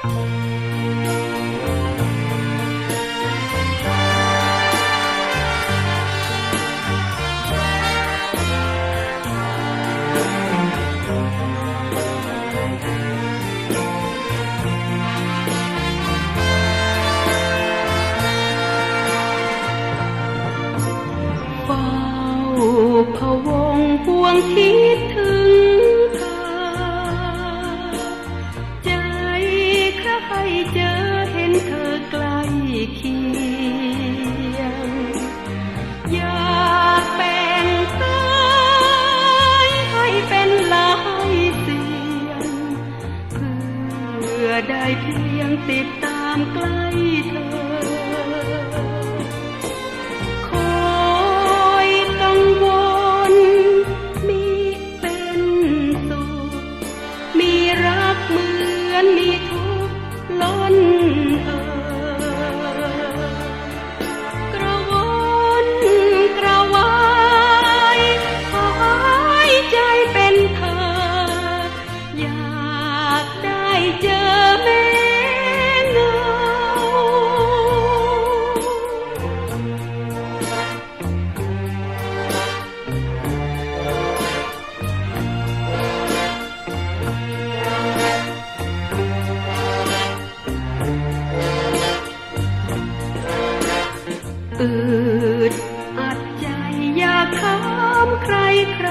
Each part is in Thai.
เฝ้าพวงห่วงคิ ให้เจอเห็นเธอใกล้เคียง อยากแปลงกายให้เป็นลายเสียง เพื่อได้เพียงติดตามใกล้เธอ ถามใครใคร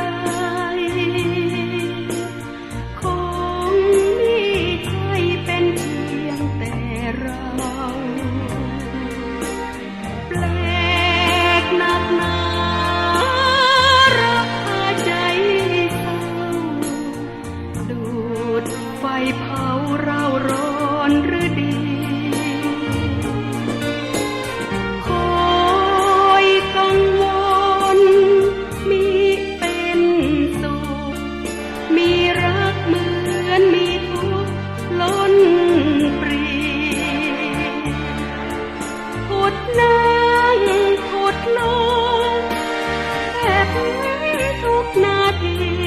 那日。